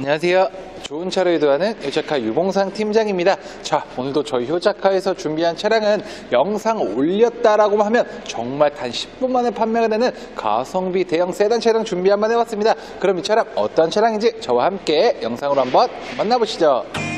안녕하세요. 좋은 차를 유도하는 효자카 유봉상 팀장입니다. 자, 오늘도 저희 효자카에서 준비한 차량은 영상 올렸다라고 하면 정말 단 10분 만에 판매가 되는 가성비 대형 세단 차량 준비 한번 해봤습니다. 그럼 이 차량 어떤 차량인지 저와 함께 영상으로 한번 만나보시죠.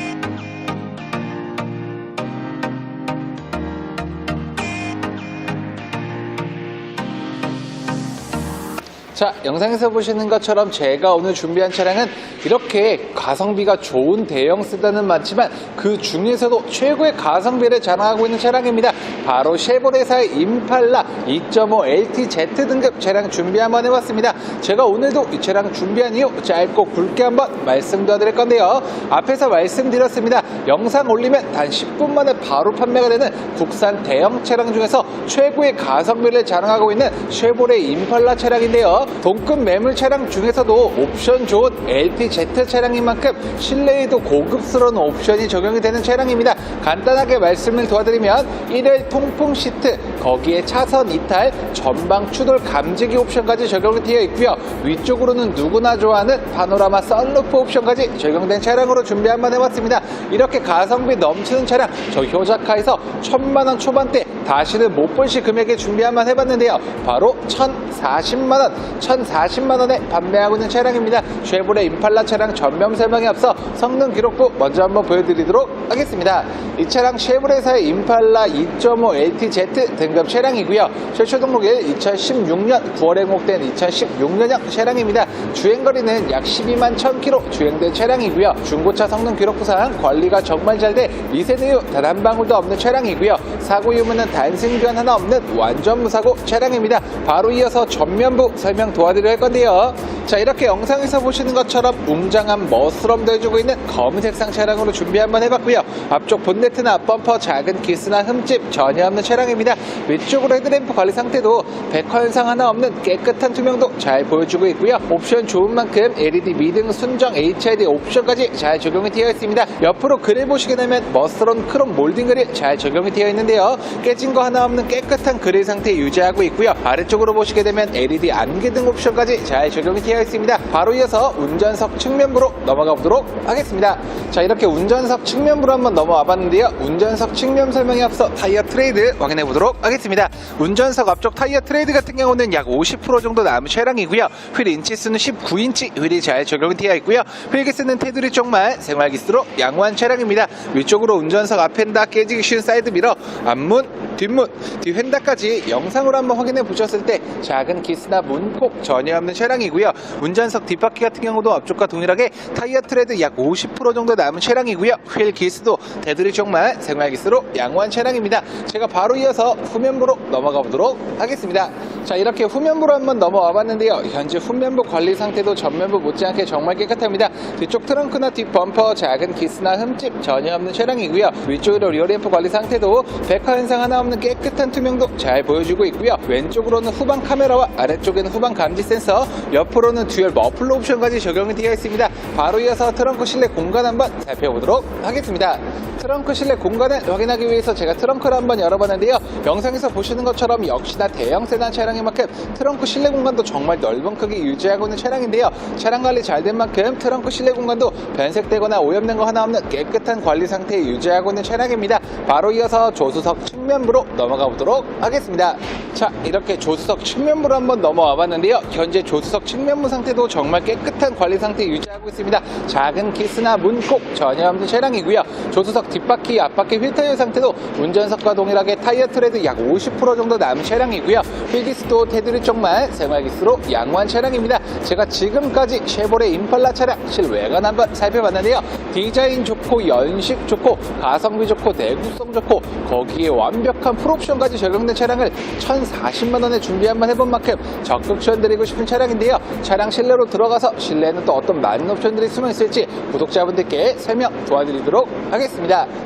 자, 영상에서 보시는 것처럼 제가 오늘 준비한 차량은 이렇게 가성비가 좋은 대형 세단은 많지만 그 중에서도 최고의 가성비를 자랑하고 있는 차량입니다. 바로 쉐보레사의 임팔라 2.5 LTZ 등급 차량 준비 한번 해봤습니다. 제가 오늘도 이 차량 준비한 이유 짧고 굵게 한번 말씀드릴 건데요. 앞에서 말씀드렸습니다. 영상 올리면 단 10분 만에 바로 판매가 되는 국산 대형 차량 중에서 최고의 가성비를 자랑하고 있는 쉐보레 임팔라 차량인데요. 동급 매물 차량 중에서도 옵션 좋은 LTZ 차량인 만큼 실내에도 고급스러운 옵션이 적용이 되는 차량입니다. 간단하게 말씀을 도와드리면 1열 통풍 시트, 거기에 차선 이탈, 전방 추돌 감지기 옵션까지 적용이 되어 있고요. 위쪽으로는 누구나 좋아하는 파노라마 썬루프 옵션까지 적용된 차량으로 준비 한번 해봤습니다. 이렇게 가성비 넘치는 차량, 저 효자카에서 천만원 초반대 다시는 못 볼 시 금액에 준비 한번 해봤는데요. 바로 1,040만원, 1,040만원에 판매하고 있는 차량입니다. 쉐보레 임팔라 차량 전면 설명에 앞서 성능 기록부 먼저 한번 보여드리도록 하겠습니다. 이 차량 쉐보레사의 임팔라 2.5 LTZ 등급 차량이고요. 최초 등록일 2016년 9월에 공목된 2016년형 차량입니다. 주행거리는 약 12만 1000km 주행된 차량이고요. 중고차 성능 기록부상 관리가 정말 잘 돼 미세 누유 단 한 방울도 없는 차량이고요. 사고 유무는 단순 교환 하나 없는 완전 무사고 차량입니다. 바로 이어서 전면부 설명 도와드릴 할 건데요. 자 이렇게 영상에서 보시는 것처럼 웅장한 멋스럼도 해주고 있는 검은색상 차량으로 준비 한번 해봤고요. 앞쪽 본네트나 앞범퍼 작은 기스나 흠집 전혀 없는 차량입니다. 위쪽으로 헤드램프 관리 상태도 백화 현상 하나 없는 깨끗한 투명도 잘 보여주고 있고요. 옵션 좋은 만큼 LED 미등 순정 HID 옵션까지 잘 적용이 되어 있습니다. 옆으로 그릴 보시게 되면 머스런 크롬 몰딩 그릴 잘 적용이 되어 있는데요. 깨진 거 하나 없는 깨끗한 그릴 상태 유지하고 있고요. 아래쪽으로 보시게 되면 LED 안개 등 옵션까지 잘 적용이 되어 있습니다. 바로 이어서 운전석 측면부로 넘어가 보도록 하겠습니다. 자 이렇게 운전석 측면부로 한번 넘어와 봤는데요. 운전석 측면 설명에 앞서 타이어 트레이드 확인해 보도록 하겠습니다. 운전석 앞쪽 타이어 트레이드 같은 경우는 약 50% 정도 남은 차량이고요. 휠 인치수는 19인치 휠이 잘 적용이 되어 있고요. 휠기스는 테두리 쪽만 생활기스로 양호한 차량입니다. 위쪽으로 운전석 앞엔다 깨지기 쉬운 사이드 미러, 앞문, 뒷문, 뒤휀다까지 영상으로 한번 확인해 보셨을 때 작은 기스나 문콕 전혀 없는 차량이고요. 운전석 뒷바퀴 같은 경우도 앞쪽과 동일하게 타이어 트레드 약 50% 정도 남은 차량이고요. 휠 기스도 테두리 쪽만 생활 기스로 양호한 차량입니다. 제가 바로 이어서 후면부로 넘어가 보도록 하겠습니다. 자 이렇게 후면부로 한번 넘어와 봤는데요. 현재 후면부 관리 상태도 전면부 못지않게 정말 깨끗합니다. 뒤쪽 트렁크나 뒷 범퍼 작은 기스나 흠집 전혀 없는 차량이고요. 위쪽으로 리어램프 관리 상태도 백화 현상 하나 없는 깨끗한 투명도 잘 보여주고 있고요. 왼쪽으로는 후방 카메라와 아래쪽에는 후방 감지 센서, 옆으로는 듀얼 머플러 옵션까지 적용이 되어 있습니다. 바로 이어서 트렁크 실내 공간 한번 살펴보도록 하겠습니다. 트렁크 실내 공간을 확인하기 위해서 제가 트렁크를 한번 열어봤는데요. 영상에서 보시는 것처럼 역시나 대형 세단 차량인 만큼 트렁크 실내 공간도 정말 넓은 크기 유지하고 있는 차량인데요. 차량 관리 잘 된 만큼 트렁크 실내 공간도 변색되거나 오염된 거 하나 없는 깨끗한 관리 상태 유지하고 있는 차량입니다. 바로 이어서 조수석 측면부로 넘어가 보도록 하겠습니다. 자, 이렇게 조수석 측면부로 한번 넘어와 봤는데요. 현재 조수석 측면부 상태도 정말 깨끗한 관리 상태 유지하고 있습니다. 작은 키스나 문콕 전혀 없는 차량이고요. 조수석 뒷바퀴, 앞바퀴 휠 타이어 상태도 운전석과 동일하게 타이어 트레드 약 50% 정도 남은 차량이고요. 휠기스도 테두리 쪽만 생활기스로 양호한 차량입니다. 제가 지금까지 쉐보레 임팔라 차량 실외관 한번 살펴봤는데요. 디자인 좋고 연식 좋고 가성비 좋고 내구성 좋고 거기에 완벽한 풀옵션까지 적용된 차량을 1,040만 원에 준비 한번 해본 만큼 적극 추천드리고 싶은 차량인데요. 차량 실내로 들어가서 실내에는 또 어떤 많은 옵션들이 숨어 있을지 구독자분들께 설명 도와드리도록 하겠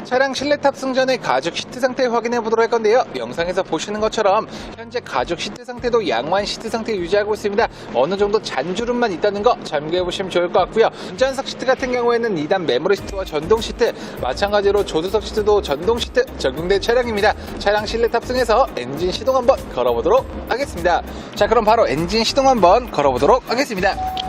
차량 실내 탑승 전에 가죽 시트 상태 확인해 보도록 할 건데요. 영상에서 보시는 것처럼 현재 가죽 시트 상태도 양호한 시트 상태 유지하고 있습니다. 어느 정도 잔주름만 있다는 거 참고해 보시면 좋을 것 같고요. 운전석 시트 같은 경우에는 2단 메모리 시트와 전동 시트, 마찬가지로 조수석 시트도 전동 시트 적용된 차량입니다. 차량 실내 탑승해서 엔진 시동 한번 걸어보도록 하겠습니다. 자, 그럼 바로 엔진 시동 한번 걸어보도록 하겠습니다.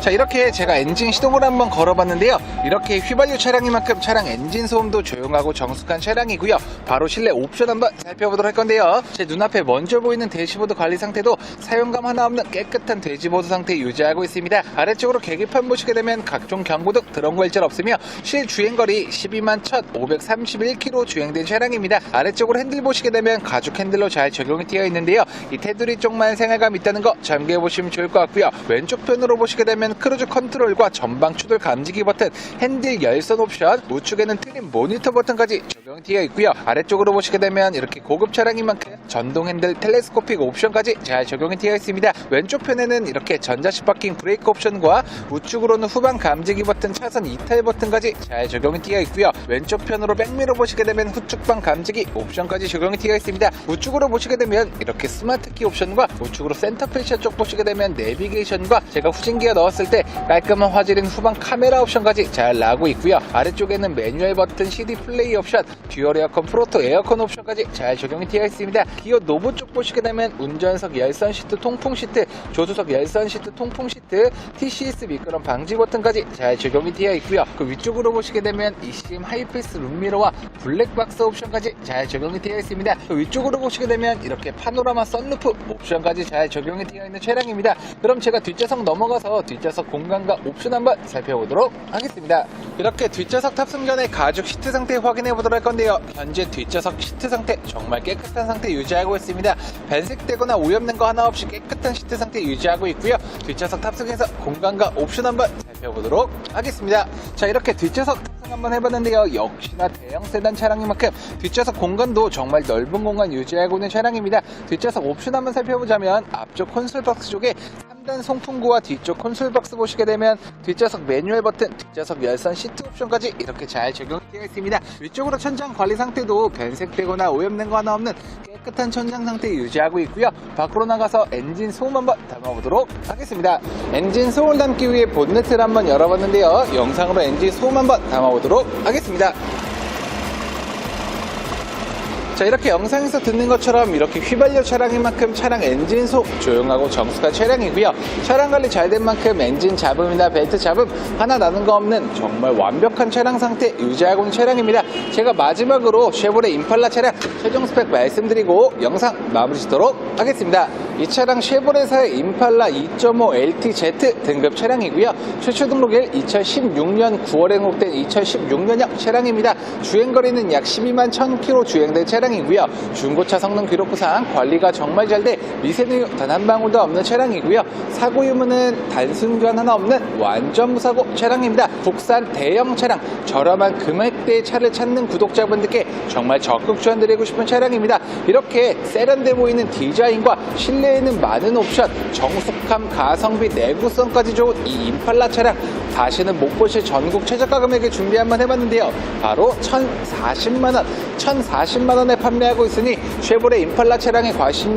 자 이렇게 제가 엔진 시동을 한번 걸어봤는데요. 이렇게 휘발유 차량인 만큼 차량 엔진 소음도 조용하고 정숙한 차량이고요. 바로 실내 옵션 한번 살펴보도록 할 건데요. 제 눈앞에 먼저 보이는 대시보드 관리 상태도 사용감 하나 없는 깨끗한 대시보드 상태 유지하고 있습니다. 아래쪽으로 계기판 보시게 되면 각종 경고등 드럼 괄절 없으며 실 주행거리 12만 1531km 주행된 차량입니다. 아래쪽으로 핸들 보시게 되면 가죽 핸들로 잘 적용이 되어 있는데요. 이 테두리 쪽만 생활감 있다는 거 참고해 보시면 좋을 것 같고요. 왼쪽 편으로 보시게 되면 크루즈 컨트롤과 전방 추돌 감지기 버튼 핸들 열선 옵션 우측에는 트림 모니터 버튼까지 되어 있고요. 아래쪽으로 보시게 되면 이렇게 고급 차량인 만큼 전동 핸들 텔레스코픽 옵션까지 잘 적용이 되어 있습니다. 왼쪽 편에는 이렇게 전자식 파킹 브레이크 옵션과 우측으로는 후방 감지기 버튼 차선 이탈 버튼까지 잘 적용이 되어 있고요. 왼쪽 편으로 백미러 보시게 되면 후측방 감지기 옵션까지 적용이 되어 있습니다. 우측으로 보시게 되면 이렇게 스마트 키 옵션과 우측으로 센터 페시아 쪽 보시게 되면 내비게이션과 제가 후진기어 넣었을 때 깔끔한 화질인 후방 카메라 옵션까지 잘 나오고 있고요. 아래쪽에는 매뉴얼 버튼 CD 플레이 옵션 듀얼 에어컨 프로토 에어컨 옵션까지 잘 적용이 되어 있습니다. 기어 노브 쪽 보시게 되면 운전석 열선 시트 통풍 시트 조수석 열선 시트 통풍 시트 TCS 미끄럼 방지 버튼까지 잘 적용이 되어 있고요. 그 위쪽으로 보시게 되면 eCM 하이패스 룸미러와 블랙박스 옵션까지 잘 적용이 되어 있습니다. 그 위쪽으로 보시게 되면 이렇게 파노라마 썬루프 옵션까지 잘 적용이 되어 있는 차량입니다. 그럼 제가 뒷좌석 넘어가서 뒷좌석 공간과 옵션 한번 살펴보도록 하겠습니다. 이렇게 뒷좌석 탑승 전에 가죽 시트 상태 확인해 보도록 할 건데요. 현재 뒷좌석 시트 상태 정말 깨끗한 상태 유지하고 있습니다. 변색되거나 오염된 거 하나 없이 깨끗한 시트 상태 유지하고 있고요. 뒷좌석 탑승해서 공간과 옵션 한번 살펴보도록 하겠습니다. 자 이렇게 뒷좌석 탑승 한번 해봤는데요. 역시나 대형 세단 차량인 만큼 뒷좌석 공간도 정말 넓은 공간 유지하고 있는 차량입니다. 뒷좌석 옵션 한번 살펴보자면 앞쪽 콘솔 박스 쪽에 3단 송풍구와 뒤쪽 콘솔 박스 보시게 되면 뒷좌석 매뉴얼 버튼, 뒷좌석 열선 시트 옵션까지 이렇게 잘 적용되어 있습니다. 위쪽으로 천장 관리 상태도 변색되거나 오염된 거 하나 없는 깨끗한 천장 상태 유지하고 있고요. 밖으로 나가서 엔진 소음 한번 담아보도록 하겠습니다. 엔진 소음을 담기 위해 본네트를 한번 열어봤는데요. 영상으로 엔진 소음 한번 담아보도록 하겠습니다. 자 이렇게 영상에서 듣는 것처럼 이렇게 휘발유 차량인 만큼 차량 엔진 속 조용하고 정숙한 차량이고요. 차량 관리 잘 된 만큼 엔진 잡음이나 벨트 잡음 하나 나는 거 없는 정말 완벽한 차량 상태 유지하고 있는 차량입니다. 제가 마지막으로 쉐보레 임팔라 차량 최종 스펙 말씀드리고 영상 마무리 짓도록 하겠습니다. 이 차량 쉐보레사의 임팔라 2.5 LTZ 등급 차량이고요. 최초 등록일 2016년 9월에 등록된 2016년형 차량입니다. 주행거리는 약 12만 1000km 주행된 차량 이고요. 중고차 성능 기록부상 관리가 정말 잘 돼 미세누유 단 한 방울도 없는 차량이고요. 사고 유무는 단순 교환 하나 없는 완전 무사고 차량입니다. 국산 대형 차량 저렴한 금액대의 차를 찾는 구독자분들께 정말 적극 추천드리고 싶은 차량입니다. 이렇게 세련돼 보이는 디자인과 실내에는 많은 옵션 정숙함 가성비 내구성까지 좋은 이 임팔라 차량 다시는 못 보실 전국 최저가 금액에 준비 한번 해봤는데요. 바로 1040만 원 1040만 원에 판매하고 있으니 쉐보레 임팔라 차량에 관심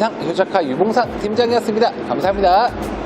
이상 효자카 유봉상 팀장이었습니다. 감사합니다.